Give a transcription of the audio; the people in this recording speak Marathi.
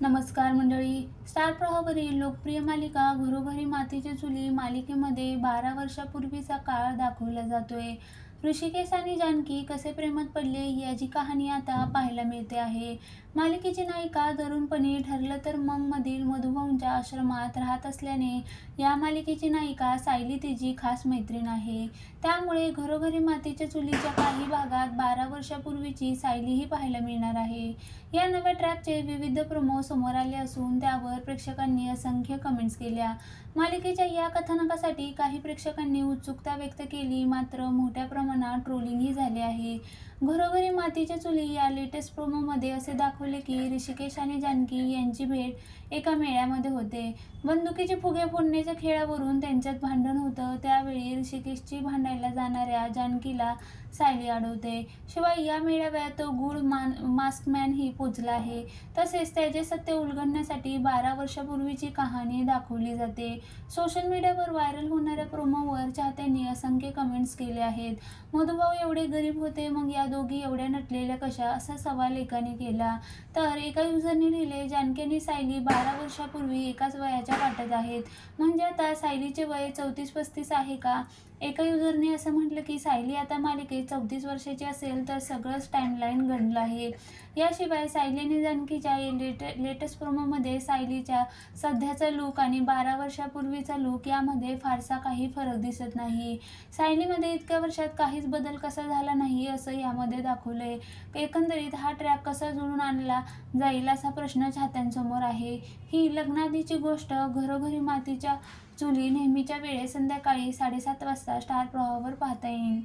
नमस्कार मंडळी. स्टार प्रवाहावरील लोकप्रिय मालिका घरोघरी मातीची चुली मालिकेमध्ये बारा वर्षापूर्वीचा काळ दाखवला जातोय. ऋषिकेश आणि जानकी कसे प्रेमात पडले याची कहाणी आता पाहायला मिळते आहे. मालिकेची नायिका तरुणपणी ठरलं तर मग मधील मधुभाऊंच्या आश्रमात राहत असल्याने या मालिकेची नायिका सायली तिची खास मैत्रीण आहे. त्यामुळे घरोघरी मातीच्या चुलीच्या काही भागात बारा वर्षापूर्वीची सायलीही पाहायला मिळणार आहे. या नव्या ट्रॅपचे विविध प्रमो समोर आले असून त्यावर प्रेक्षकांनी असंख्य कमेंट्स केल्या. मालिकेच्या या कथानकासाठी काही प्रेक्षकांनी उत्सुकता व्यक्त केली मात्र मोठ्या प्रमाणात ट्रोलिंगही झाले आहे. घरोघरी मातीच्या चुली या लेटेस्ट प्रोमोमध्ये असे दाखवले की ऋषिकेश आणि जानकी यांची भेट एका मेळ्यामध्ये होते. बंदुकीचे फुगे फोडण्याच्या खेळावरून त्यांच्यात भांडण होतं. त्यावेळी ऋषिकेशची भांडायला जाणाऱ्या जानकीला सायली अडवते शिवाय या मेळाव्यात तो गुड मान मास्कमॅनही पोचला आहे. तसेच त्याचे सत्य उलगडण्यासाठी बारा वर्षापूर्वीची कहाणी दाखवली जाते. सोशल मीडियावर व्हायरल होणाऱ्या प्रोमोवर चाहत्यांनी असंख्य कमेंट्स केले आहेत. मधुभाऊ एवढे गरीब होते मग या दोघी एवढ्या नटलेल्या कशा? असा सवाल एकाने केला. तर एका युजरने लिहिले जानकी आणि सायली बारा वर्षापूर्वी एकाच वयाच्या वाटत आहेत. म्हणजे आता सायलीचे वय चौतीस पस्तीस आहे का? एका युजरने असं म्हटलं की सायली आता मालिकेत चौतीस वर्षाची असेल तर सगळंच टाईमलाईन घडलं आहे. याशिवाय सायलीने जानकीच्या लेट लेटेस्ट प्रोमोमध्ये सायलीच्या सध्याचा लूक आणि बारा वर्षापूर्वीचा लूक यामध्ये फारसा काही फरक दिसत नाही. सायलीमध्ये इतक्या वर्षात काहीच बदल कसा झाला नाही असं यामध्ये दाखवलं आहे एकंदरीत हा ट्रॅक कसा जुळून आणला जाईल असा प्रश्न चाहत्यांसमोर आहे. ही लग्नाआधीची गोष्ट घरोघरी मातीच्या चुली नेहमीच्या वेळेस संध्याकाळी साडेसात वाजता स्टार प्रवाहावर पाहता येईल